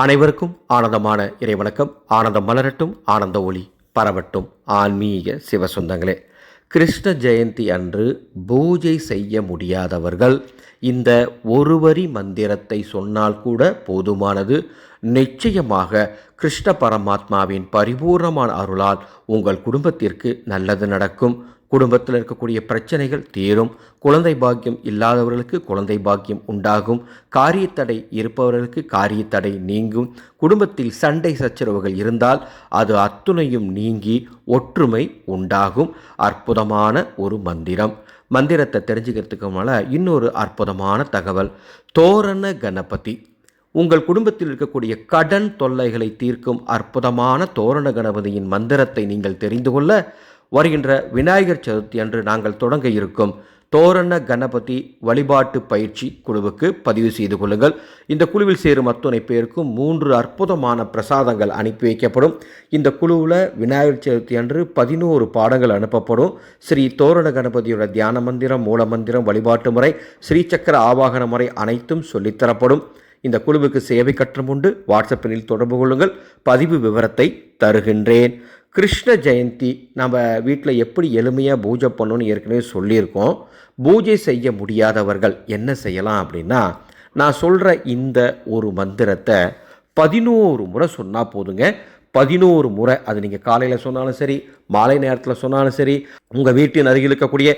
அனைவருக்கும் ஆனந்தமான இறைவணக்கம். ஆனந்தம் மலரட்டும் ஆனந்த ஒளி பரவட்டும். ஆன்மீக சிவசொந்தங்களே கிருஷ்ண ஜெயந்தி அன்று பூஜை செய்ய முடியாதவர்கள் இந்த ஒருவரி மந்திரத்தை சொன்னால் கூட போதுமானது. நிச்சயமாக கிருஷ்ண பரமாத்மாவின் பரிபூர்ணமான அருளால் உங்கள் குடும்பத்திற்கு நல்லது நடக்கும். குடும்பத்தில் இருக்கக்கூடிய பிரச்சனைகள் தீரும். குழந்தை பாக்கியம் இல்லாதவர்களுக்கு குழந்தை பாக்கியம் உண்டாகும். காரியத்தடை இருப்பவர்களுக்கு காரியத்தடை நீங்கும். குடும்பத்தில் சண்டை சச்சரவுகள் இருந்தால் அது அத்துணையும் நீங்கி ஒற்றுமை உண்டாகும். அற்புதமான ஒரு மந்திரம். மந்திரத்தை தெரிஞ்சுக்கிறதுக்கு மேலே இன்னொரு அற்புதமான தகவல். தோரண கணபதி. உங்கள் குடும்பத்தில் இருக்கக்கூடிய கடன் தொல்லைகளை தீர்க்கும் அற்புதமான தோரண கணபதியின் மந்திரத்தை நீங்கள் தெரிந்து கொள்ள வருகின்ற விநாயகர் சதுர்த்தி அன்று நாங்கள் தொடங்க இருக்கும் தோரண கணபதி வழிபாட்டு பயிற்சி குழுவுக்கு பதிவு செய்து கொள்ளுங்கள். இந்த குழுவில் சேரும் அத்துணை பேருக்கும் மூன்று அற்புதமான பிரசாதங்கள் அனுப்பி வைக்கப்படும். இந்த குழுவில் விநாயகர் சதுர்த்தி அன்று பதினோரு பாடங்கள் அனுப்பப்படும். ஸ்ரீ தோரண கணபதியோட தியான மந்திரம் மூல மந்திரம் வழிபாட்டு முறை ஸ்ரீசக்கர ஆவாகன முறை அனைத்தும் சொல்லித்தரப்படும் இந்த குழுவுக்கு சேவை கட்டணம் உண்டு. வாட்ஸ்அப்பில் தொடர்பு கொள்ளுங்கள். பதிவு விவரத்தை தருகின்றேன். கிருஷ்ண ஜெயந்தி நம்ம வீட்டில் எப்படி எளிமையாக பூஜை பண்ணணும்னு ஏற்கனவே சொல்லியிருக்கோம். பூஜை செய்ய முடியாதவர்கள் என்ன செய்யலாம் அப்படின்னா நான் சொல்கிற இந்த ஒரு மந்திரத்தை பதினோரு முறை சொன்னால் போதுங்க. பதினோரு முறை அது நீங்கள் காலையில் சொன்னாலும் சரி மாலை நேரத்தில் சொன்னாலும் சரி உங்கள் வீட்டின் அருகில் இருக்கக்கூடிய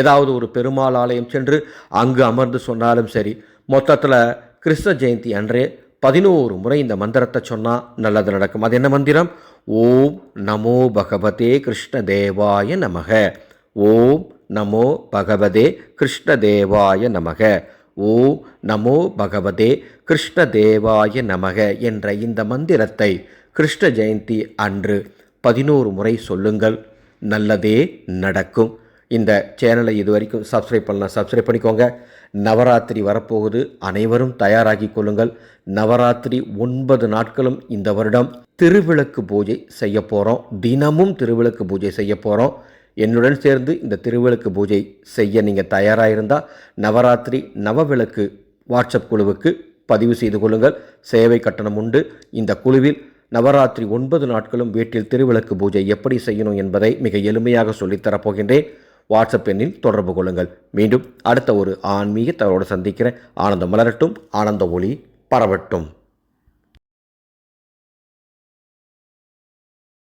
ஏதாவது ஒரு பெருமாள் ஆலயம் சென்று அங்கு அமர்ந்து சொன்னாலும் சரி மொத்தத்தில் கிருஷ்ண ஜெயந்தி அன்றே பதினோரு முறை இந்த மந்திரத்தை சொன்னால் நல்லது நடக்கும். அது என்ன மந்திரம்? ஓம் நமோ பகவதே கிருஷ்ண தேவாய நமக. ஓம் நமோ பகவதே கிருஷ்ணதேவாய நமக. ஓம் நமோ பகவதே கிருஷ்ணதேவாய நமக என்ற இந்த மந்திரத்தை கிருஷ்ண ஜெயந்தி அன்று பதினோரு முறை சொல்லுங்கள். நல்லதே நடக்கும். இந்த சேனலை இது வரைக்கும் சப்ஸ்கிரைப் பண்ணலாம் சப்ஸ்கிரைப் பண்ணிக்கோங்க. நவராத்திரி வரப்போகுது. அனைவரும் தயாராகி கொள்ளுங்கள். நவராத்திரி ஒன்பது நாட்களும் இந்த வருடம் திருவிளக்கு பூஜை செய்ய போகிறோம் தினமும் திருவிளக்கு பூஜை செய்ய போகிறோம் என்னுடன் சேர்ந்து இந்த திருவிளக்கு பூஜை செய்ய நீங்கள் தயாராக இருந்தால் நவராத்திரி நவவிளக்கு வாட்ஸ்அப் குழுவுக்கு பதிவு செய்து கொள்ளுங்கள். சேவை கட்டணம் உண்டு. இந்த குழுவில் நவராத்திரி ஒன்பது நாட்களும் வீட்டில் திருவிளக்கு பூஜை எப்படி செய்யணும் என்பதை மிக எளிமையாக சொல்லித்தரப்போகின்றேன் வாட்ஸ்அப் எண்ணில் தொடர்பு கொள்ளுங்கள். மீண்டும் அடுத்த ஒரு ஆன்மீக தகவலோடு சந்திக்கிறேன். ஆனந்தம் மலரட்டும். ஆனந்த ஒளி பரவட்டும்.